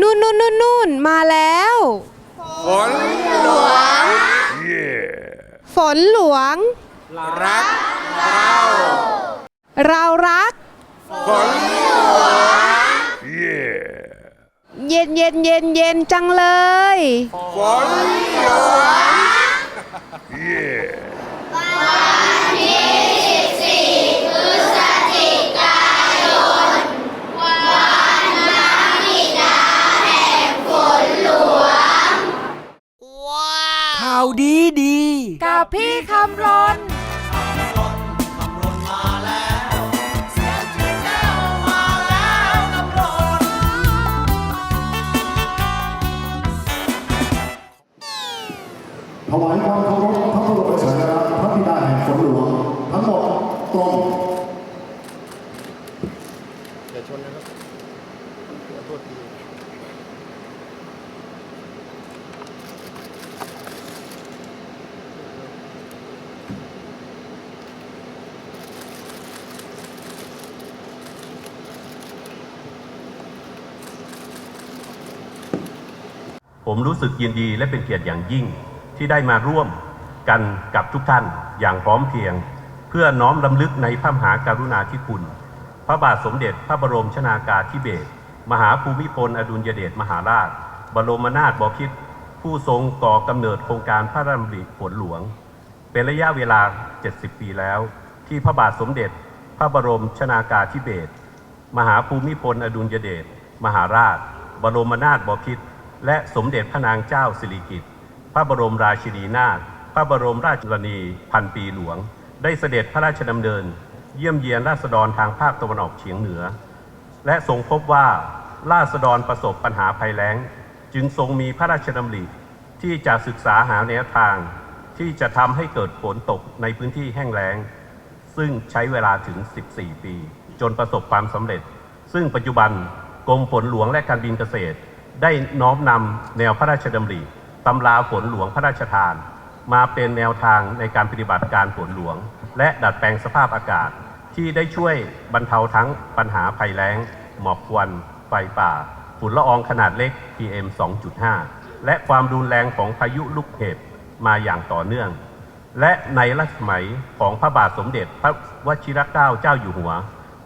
นู่นนู่นนู่นนู่นมาแล้ว ฝนหลวง ฝนหลวง รัก เราเรารัก ฝนหลวง เย็นเย็นเย็นเย็นจังเลย ฝนหลวง ผมรู้สึกยินดีและเป็นเกียรติอย่างยิ่งที่ได้มาร่วมกันกับทุกท่านอย่างพร้อมเพรียง เพื่อน้อมรำลึกในพระมหากรุณาธิคุณ พระบาทสมเด็จพระบรมชนากาธิเบศรมหาภูมิพลอดุลยเดชมหาราช บรมนาถบพิตรผู้ทรงก่อกำเนิดโครงการพระราชดำริฝนหลวง เป็นระยะเวลา 70 ปีแล้ว ที่พระบาทสมเด็จ พระบรมชนากาธิเบศรมหาภูมิพลอดุลยเดชมหาราช บรมนาถบพิตร และสมเด็จพระนางเจ้าสิริกิติ์พระบรมราชินีนาถพระบรมราชชนนีพันปีหลวง ได้เสด็จพระราชดำเนิน เยี่ยมเยียนราษฎรทางภาคตะวันออกเฉียงเหนือ และทรงพบว่าราษฎรประสบปัญหาภัยแล้ง จึงทรงมีพระราชดำริที่จะศึกษาหาแนวทาง ที่จะทำให้เกิดฝนตกในพื้นที่แห้งแล้ง ซึ่งใช้เวลาถึง 14 ปี จนประสบความสำเร็จ ซึ่งปัจจุบันกรมฝนหลวงและการบินเกษตร ได้น้อมนำแนวพระราชดำริตำราฝนหลวงพระราชทาน มาเป็นแนวทางในการปฏิบัติการฝนหลวง และดัดแปลงสภาพอากาศ ที่ได้ช่วยบรรเทาทั้งปัญหาภัยแล้ง หมอกควัน ไฟป่า ฝุ่นละอองขนาดเล็ก PM 2.5 และความรุนแรงของพายุลูกเห็บมาอย่างต่อเนื่อง และในรัชสมัยของพระบาทสมเด็จพระวชิรเกล้าเจ้าอยู่หัว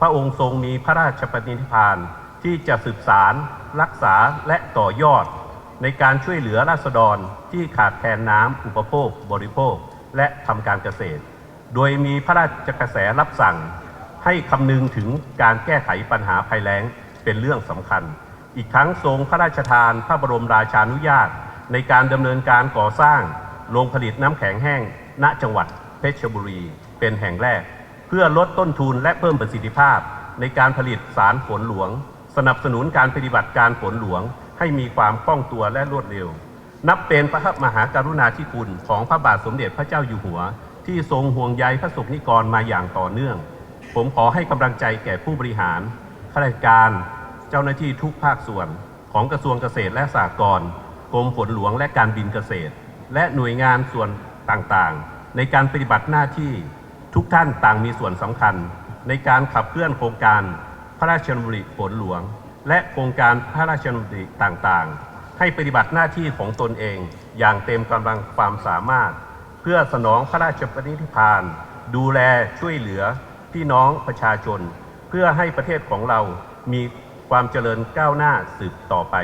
พระองค์ทรงมีพระราชปณิธานที่จะสืบสาร รักษาและต่อยอด ในการช่วยเหลือราษฎรที่ขาดแคลนน้ำอุปโภค บริโภค และทำการเกษตร โดยมีพระราชกระแสรับสั่ง ให้คำนึงถึงการแก้ไขปัญหาภัยแล้งเป็นเรื่องสำคัญ อีกทั้งทรงพระราชทานพระบรมราชานุญาต ในการดำเนินการก่อสร้างโรงผลิตน้ำแข็งแห้ง ณจังหวัดเพชรบุรี เป็นแห่งแรก เพื่อลดต้นทุนและเพิ่มประสิทธิภาพในการผลิตสารฝนหลวง สนับสนุนการปฏิบัติการฝนหลวง ให้มีความคล่องตัวและรวดเร็ว นับเป็นพระมหากรุณาธิคุณของพระบาทสมเด็จพระเจ้าอยู่หัว ที่ทรงห่วงใยพระสงฆ์นิกรมาอย่างต่อเนื่อง ผมขอให้กำลังใจแก่ผู้บริหารข้าราชการเจ้าหน้าที่ทุกภาคส่วน ของกระทรวงเกษตรและสหกรณ์กรมฝนหลวงและการบินเกษตร และหน่วยงานส่วนต่างๆ ในการปฏิบัติหน้าที่ทุกท่านต่างมีส่วนสำคัญ ในการขับเคลื่อนโครงการ พระราชดำริฝนหลวง และโครงการพระราชดำริต่างๆ ให้ปฏิบัติหน้าที่ของตนเองอย่างเต็มกำลังความสามารถ เพื่อสนองพระราชปณิธาน ดูแลช่วยเหลือพี่น้องประชาชน เพื่อให้ประเทศของเรามีความเจริญก้าวหน้าสืบต่อไป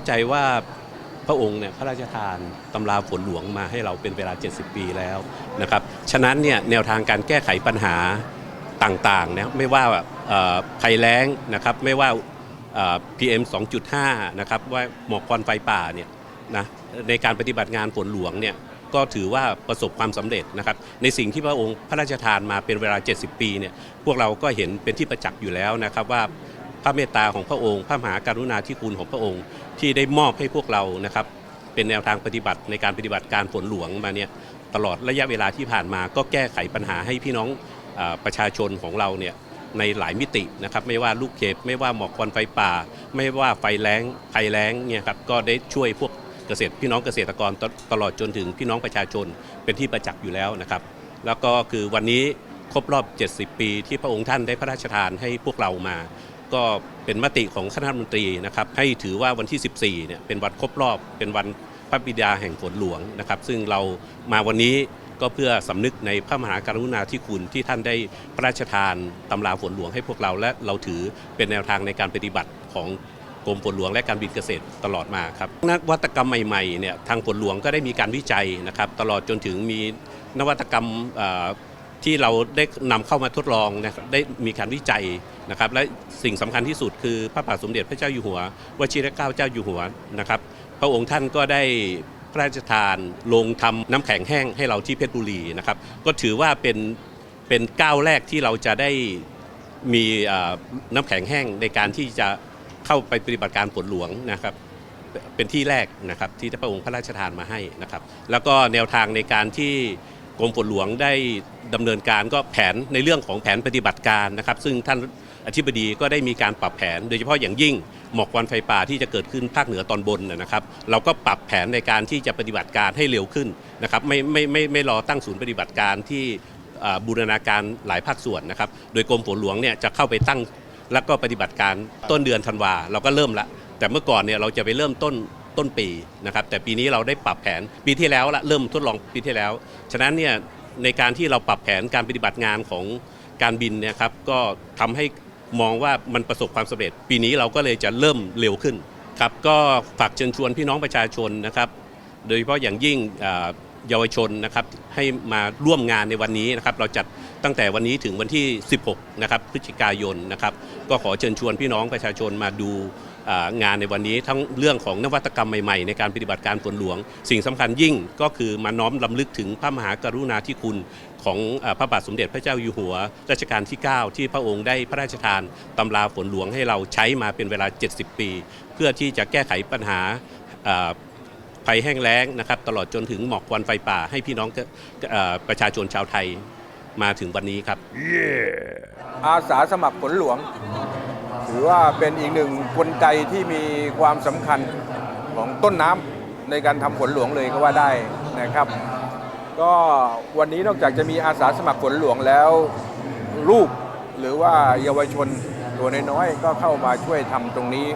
าใจว่าพระองค์เนี่ยพระราชทานตำราฝนหลวงมาให้เราเป็นเวลา 70 ปีแล้วนะครับฉะนั้นเนี่ยแนวทางการแก้ไขปัญหาต่างๆนะไม่ว่าเอ่อภัยแล้งนะครับไม่ว่าเอ่อ PM 2.5 นะครับว่าหมอกควันไฟป่าเนี่ยนะในการปฏิบัติงานฝนหลวงเนี่ยก็ถือว่าประสบความสำเร็จนะครับในสิ่งที่พระองค์พระราชทานมาเป็นเวลา 70 ปีเนี่ยพวกเราก็เห็นเป็นที่ประจักษ์อยู่แล้วนะครับว่า พระเมตตาของพระองค์ พระมหากรุณาธิคุณของพระองค์ ที่ได้มอบให้พวกเรานะครับ เป็นแนวทางปฏิบัติในการปฏิบัติการฝนหลวงมาเนี่ยตลอดระยะเวลาที่ผ่านมาก็แก้ไขปัญหาให้พี่น้องอประชาชนของเราเนี่ยในหลายมิตินะครับ ไม่ว่าลูกเห็บไม่ว่าหมอกควันไฟป่า ไม่ว่าไฟแล้งภัยแล้งเนี่ยครับก็ได้ช่วยพวกเกษตรพี่น้องเกษตรกรตตลอดจนถึงพี่น้องประชาชนเป็นที่ประจักษ์อยู่แล้วนะครับ แล้วก็คือวันนี้ครบรอบ 70 ปีที่พระองค์ท่านได้พระราชทานให้พวกเรามา ก็เป็นมติของคณะรัฐมนตรีนะครับให้ถือว่าวันที่ 14เนี่ยเป็นวันครบรอบ เป็นวันพระบิดาแห่งฝนหลวงนะครับ ซึ่งเรามาวันนี้ก็เพื่อสำนึกในพระมหากรุณาธิคุณที่ท่านได้พระราชทานตำราฝนหลวงให้พวกเราและเราถือเป็นแนวทางในการปฏิบัติของกรมฝนหลวงและการบินเกษตรตลอดมาครับนวัตกรรมใหม่ๆเนี่ยทางฝนหลวงก็ได้มีการวิจัยนะครับตลอดจนถึงมีนวัตกรรมอ ที่เราได้นำเข้ามาทดลองนะครับได้มีการวิจัยนะครับ และสิ่งสำคัญที่สุดคือพระบาทสมเด็จพระเจ้าอยู่หัววชิรเกล้าเจ้าอยู่หัวนะครับ พระองค์ท่านก็ได้พระราชทานลงทำน้ำแข็งแห้งให้เราที่เพชรบุรีนะครับ ก็ถือว่าเป็นเป็นก้าวแรกที่เราจะได้มีน้ำแข็งแห้งในการที่จะเข้าไปปฏิบัติการฝนหลวงนะครับเป็นที่แรกนะครับที่พระองค์พระราชทานมาให้นะครับ แล้วก็แนวทางในการที่ กรมฝนหลวงได้ดำเนินการก็แผนในเรื่องของแผนปฏิบัติการนะครับ ซึ่งท่านอธิบดีก็ได้มีการปรับแผน โดยเฉพาะอย่างยิ่งหมอกควันไฟป่าที่จะเกิดขึ้นภาคเหนือตอนบนนะครับ เราก็ปรับแผนในการที่จะปฏิบัติการให้เร็วขึ้นนะครับไม่ไม่ไม่ไม่รอตั้งศูนย์ปฏิบัติการที่บูรณาการหลายภาคส่วนนะครับ โดยกรมฝนหลวงเนี่ยจะเข้าไปตั้งแล้วก็ปฏิบัติการต้นเดือนธันวาเราก็เริ่มละแต่เมื่อก่อนเนี่ยเราจะไปเริ่มต้น ต้นปีนะครับแต่ปีนี้เราได้ปรับแผนปีที่แล้วละเริ่มทดลองปีที่แล้ว ฉะนั้นเนี่ยในการที่เราปรับแผนการปฏิบัติงานของการบินเนี่ยครับก็ทำให้มองว่ามันประสบความสำเร็จ ปีนี้เราก็เลยจะเริ่มเร็วขึ้นครับก็ฝากเชิญชวนพี่น้องประชาชนนะครับ โดยเฉพาะอย่างยิ่งเยาวชนนะครับให้มาร่วมงานในวันนี้นะครับเราจัดตั้งแต่วันนี้ถึงวันที่ 16 นะครับพฤศจิกายนนะครับ ก็ขอเชิญชวนพี่น้องประชาชนมาดู งานในวันนี้ทั้งเรื่องของนวัตกรรมใหม่ๆ ในการปฏิบัติการฝนหลวง สิ่งสำคัญยิ่งก็คือมาน้อมลำลึกถึงพระมหากรุณาธิคุณของพระบาทสมเด็จพระเจ้าอยู่หัวรัชกาลที่ 9 ที่พระองค์ได้พระราชทานตำราฝนหลวงให้เราใช้มาเป็นเวลา 70 ปี เพื่อที่จะแก้ไขปัญหาภัยแห้งแล้งนะครับ ตลอดจนถึงหมอกควันไฟป่าให้พี่น้องอประชาชนชาวไทยมาถึงวันนี้ครับอาสาสมัครฝนหลวง ถือว่าเป็นอีกหนึ่งกลไกที่มีความสำคัญของต้นน้ำในการทำฝนหลวงเลยก็ว่าได้นะครับ ก็วันนี้นอกจากจะมีอาสาสมัครฝนหลวงแล้วลูกหรือว่าเยาวชนตัวน้อยๆก็เข้ามาช่วยทำตรงนี้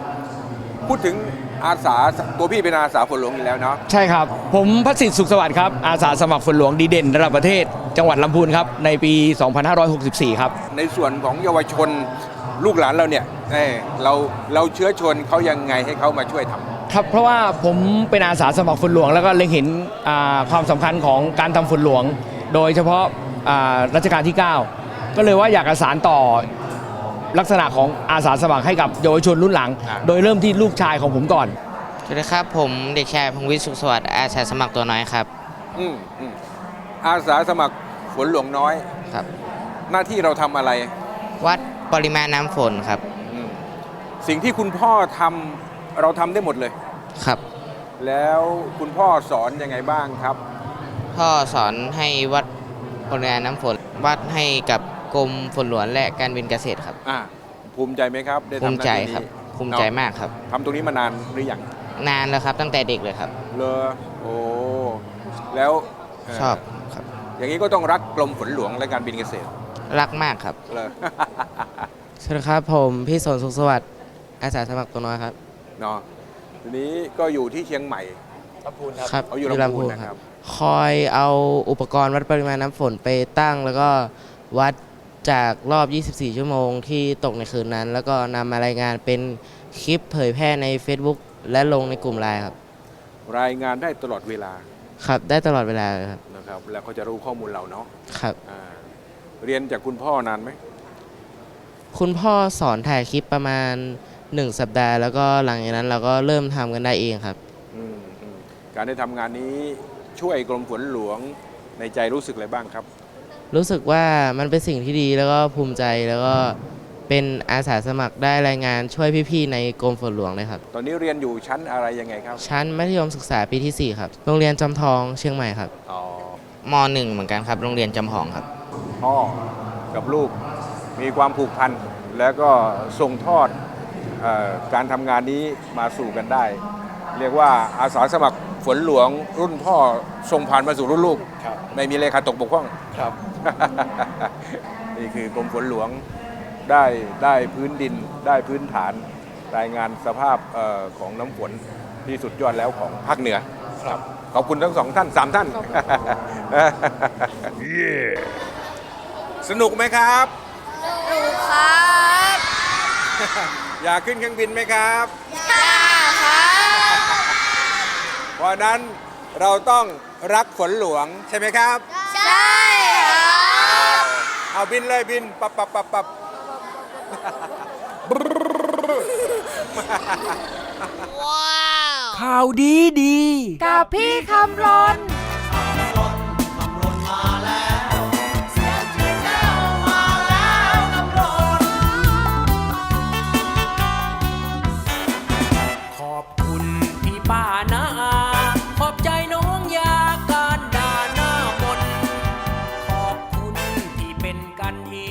พูดถึงอาสาตัวพี่เป็นอาสาฝนหลวงอยู่แล้วเนาะใช่ครับ ผมพระสิทธิ์สุขสวัสดิ์ครับ อาสาสมัครฝนหลวงดีเด่นระดับประเทศ จังหวัดลำพูนครับ ในปี 2564 ครับ ในส่วนของเยาวชน ลูกหลานเราเนี่ยเอ้ยเราเราเชื้อชนเขายังไงให้เขามาช่วยทำ ครับเพราะว่าผมเป็นอาสาสมัครฝนหลวง แล้วก็เล็งเห็นอ่าความสำคัญของการทำฝนหลวง โดยเฉพาะอ่ารัชกาลที่ 9 ก็เลยว่าอยากจะสานต่อลักษณะของอาสาสมัครให้กับเยาวชนรุ่นหลัง ครับ โดยเริ่มที่ลูกชายของผมก่อน สวัสดีครับ ผมเด็กชายพงวิทย์สุขสวัสดิ์อาสาสมัครตัวน้อยครับอืมอืมอาสาสมัครฝนหลวงน้อย ครับ หน้าที่เราทำอะไร วัด ปริมาณน้ำฝนครับอืมสิ่งที่คุณพ่อทำเราทำได้หมดเลย ครับ แล้วคุณพ่อสอนยังไงบ้างครับ พ่อสอนให้วัดปริมาณน้ำฝน วัดให้กับกรมฝนหลวงและการบินเกษตรครับ อ่าภูมิใจไหมครับ ได้ภูทำหมิน้าใจที่ครับนี้ภูมิใจมากครับ ทำตรงนี้มานานหรือยังนานแล้วครับตั้งแต่เด็กเลยครับ เลอโอ้แล้วเชอบครับ อย่างนี้ก็ต้องรักกรมฝนหลวงและการบินเกษตรรักมากครับ เลย สวัสดีครับผมพี่สนสุขสวัสดิ์อาสาสมัครตัวน้อยครับ เนาะทีนี้ก็อยู่ที่เชียงใหม่ครับเอาอยู่ลำพูนนะครับ คอยเอาอุปกรณ์วัดปริมาณน้ำฝนไปตั้ง แล้วก็วัดจากรอบ 24 ชั่วโมงที่ตกในคืนนั้น แล้วก็นำมารายงานเป็นคลิปเผยแพร่ใน Facebook และลงในกลุ่มไลน์ครับ รายงานได้ตลอดเวลาครับได้ตลอดเวลาเลยครับนะครับ แล้วเขาจะรู้ข้อมูลเราเนาะครับอ่าเรียนจากคุณพ่อนานไหม คุณพ่อสอนถ่ายคลิปประมาณ 1 สัปดาห์ แล้วก็หลังจากนั้นเราก็เริ่มทำกันได้เองครับ อืมอืมการได้ทำงานนี้ช่วยกรมฝนหลวงในใจรู้สึกอะไรบ้างครับ รู้สึกว่ามันเป็นสิ่งที่ดีแล้วก็ภูมิใจแล้วก็เป็นอาสาสมัครได้รายงานช่วยพี่ๆในกรมฝนหลวงเลยครับ ตอนนี้เรียนอยู่ชั้นอะไรยังไงครับชั้นมัธยมศึกษาปีที่ 4 ครับ โรงเรียนจอมทองเชียงใหม่ครับ อ๋อม .1 เหมือนกันครับ โรงเรียนจำหองครับ พ่อกับลูก มีความผูกพันแล้วก็ส่งทอดเออการทำงานนี้มาสู่กันได้ เรียกว่าอาสาสมัครฝนหลวงรุ่นพ่อส่งผ่านมาสู่รุ่นลูก ไม่มีเลขาตกบกพร่องครับ นี่คือกรมฝนหลวงได้ได้พื้นดินได้พื้นฐานรายงานสภาพเออของน้ำฝนที่สุดยอดแล้วของภาคเหนือครับขอบคุณทั้งสองท่านสามท่าน สนุกไหมครับ ดูครับอยากขึ้นเครื่องบินไหมครับจ้าครับ เพราะฉะนั้นเราต้องรักฝนหลวงใช่ไหมครับ ใช่ครับเอาบินเลยบินปับปับปับปับข่าวดีดี กับพี่คำรน